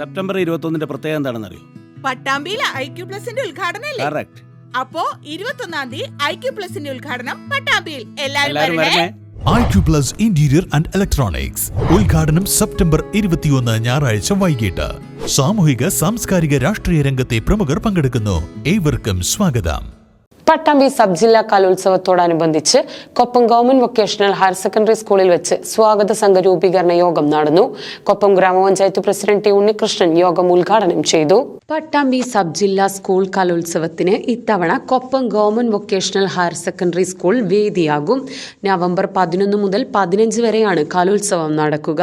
September ഇരുപത്തൊന്നിന്റെ പ്രത്യേകത എന്താണെന്ന് അറിയോ പട്ടാമ്പിയിലെ ഐ ക്യു പ്ലസിന്റെ ഉദ്ഘാടനം കറക്റ്റ് അപ്പോ ഇരുപത്തൊന്നാം തീയതി ഐ ക്യു പ്ലസിന്റെ ഉദ്ഘാടനം പട്ടാമ്പിയിൽ. എല്ലാവരും എല്ലാരും വരണേ. വരണേ. I Q plus interior and electronics ഉദ്ഘാടനം സെപ്റ്റംബർ ഇരുപത്തിയൊന്ന് ഞായറാഴ്ച വൈകിട്ട്. സാമൂഹിക സാംസ്കാരിക രാഷ്ട്രീയ രംഗത്തെ പ്രമുഖർ പങ്കെടുക്കുന്നു. ഏവർക്കും സ്വാഗതം. പട്ടാമ്പി സബ് ജില്ലാ കലോത്സവത്തോടനുബന്ധിച്ച് Koppam government vocational higher secondary സ്കൂളിൽ വെച്ച് സ്വാഗത സംഘ രൂപീകരണ യോഗം നടന്നു. കൊപ്പം ഗ്രാമപഞ്ചായത്ത് പ്രസിഡന്റ് ടി ഉണ്ണികൃഷ്ണൻ യോഗം ഉദ്ഘാടനം ചെയ്തു. പട്ടാമ്പി സബ് ജില്ലാ സ്കൂൾ കലോത്സവത്തിന് ഇത്തവണ Koppam government vocational higher secondary school വേദിയാകും. November പതിനൊന്ന് മുതൽ പതിനഞ്ച് വരെയാണ് കലോത്സവം നടക്കുക.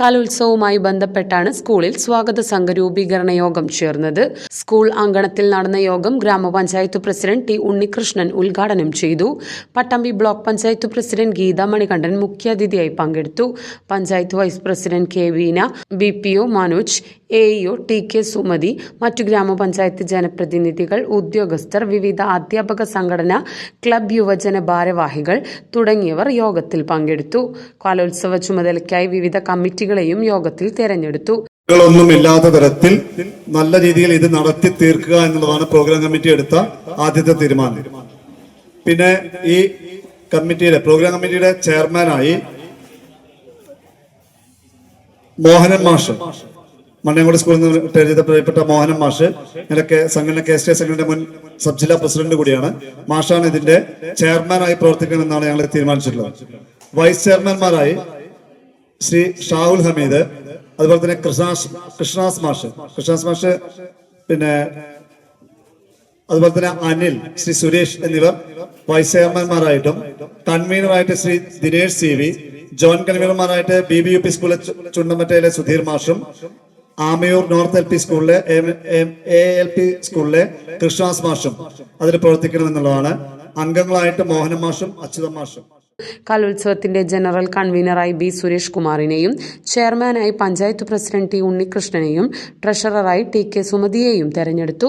കലോത്സവവുമായി ബന്ധപ്പെട്ടാണ് സ്കൂളിൽ സ്വാഗത സംഘ രൂപീകരണ യോഗം ചേർന്നത്. സ്കൂൾ അങ്കണത്തിൽ നടന്ന യോഗം ഗ്രാമപഞ്ചായത്ത് പ്രസിഡന്റ് ടി ഉണ്ണികൃഷ്ണൻ ഉദ്ഘാടനം ചെയ്തു. പട്ടാമ്പി ബ്ലോക്ക് പഞ്ചായത്ത് പ്രസിഡന്റ് ഗീതാ മണികണ്ഠൻ മുഖ്യാതിഥിയായി പങ്കെടുത്തു. Panchayat vice president K Veena B P O Manoj A EO T K Sumathi മറ്റു ഗ്രാമപഞ്ചായത്ത് ജനപ്രതിനിധികൾ ഉദ്യോഗസ്ഥർ വിവിധ അധ്യാപക സംഘടന ക്ലബ് യുവജന ഭാരവാഹികൾ തുടങ്ങിയവർ യോഗത്തിൽ പങ്കെടുത്തു. കലോത്സവ ചുമതലയ്ക്കായി വിവിധ കമ്മിറ്റികളെയും യോഗത്തിൽ തെരഞ്ഞെടുത്തു. ഒന്നും ഇല്ലാത്ത തരത്തിൽ നല്ല രീതിയിൽ ഇത് നടത്തി തീർക്കുക എന്നുള്ളതാണ് പ്രോഗ്രാം കമ്മിറ്റി എടുത്ത ആദ്യത്തെ തീരുമാനം. പിന്നെ ഈ കമ്മിറ്റിയുടെ പ്രോഗ്രാം കമ്മിറ്റിയുടെ ചെയർമാനായി മോഹനൻ മാഷ് മണ്ണേങ്കോട് സ്കൂളിൽ നിന്ന് റിട്ടയർ ചെയ്ത പ്രിയപ്പെട്ട മോഹനൻ മാഷ്. ഇതൊക്കെ സംഘടന കെ എസ് ടി മുൻ സബ് ജില്ലാ പ്രസിഡന്റ് കൂടിയാണ്. മാഷാണ് ഇതിന്റെ ചെയർമാനായി പ്രവർത്തിക്കണമെന്നാണ് ഞങ്ങൾ തീരുമാനിച്ചിട്ടുള്ളത്. വൈസ് ചെയർമാൻമാരായി ശ്രീ ഷാഹുൽ ഹമീദ് അതുപോലെ തന്നെ കൃഷ്ണാസ് കൃഷ്ണാസ് മാഷ്. കൃഷ്ണാസ് മാഷ് പിന്നെ അതുപോലെ തന്നെ അനിൽ ശ്രീ സുരേഷ് എന്നിവർ വൈസ് ചെയർമാൻമാരായിട്ടും കൺവീനറായിട്ട് Shri Dinesh C V joint കൺവീനർമാരായിട്ട് B B U P സ്കൂളിലെ ചുണ്ടമറ്റയിലെ സുധീർ മാഷും ആമയൂർ നോർത്ത് എൽ പി സ്കൂളിലെ എ എൽ പി സ്കൂളിലെ കൃഷ്ണാസ് മാഷും അതിൽ പ്രവർത്തിക്കണമെന്നുള്ളതാണ് അംഗങ്ങളായിട്ട് മോഹന മാഷും അച്യുത മാഷും. കലോത്സവത്തിന്റെ ജനറൽ കൺവീനറായി ബി സുരേഷ് കുമാറിനെയും ചെയർമാനായി പഞ്ചായത്ത് പ്രസിഡന്റ് ടി ഉണ്ണികൃഷ്ണനെയും ട്രഷററായി ടി കെ സുമതിയെയും തെരഞ്ഞെടുത്തു.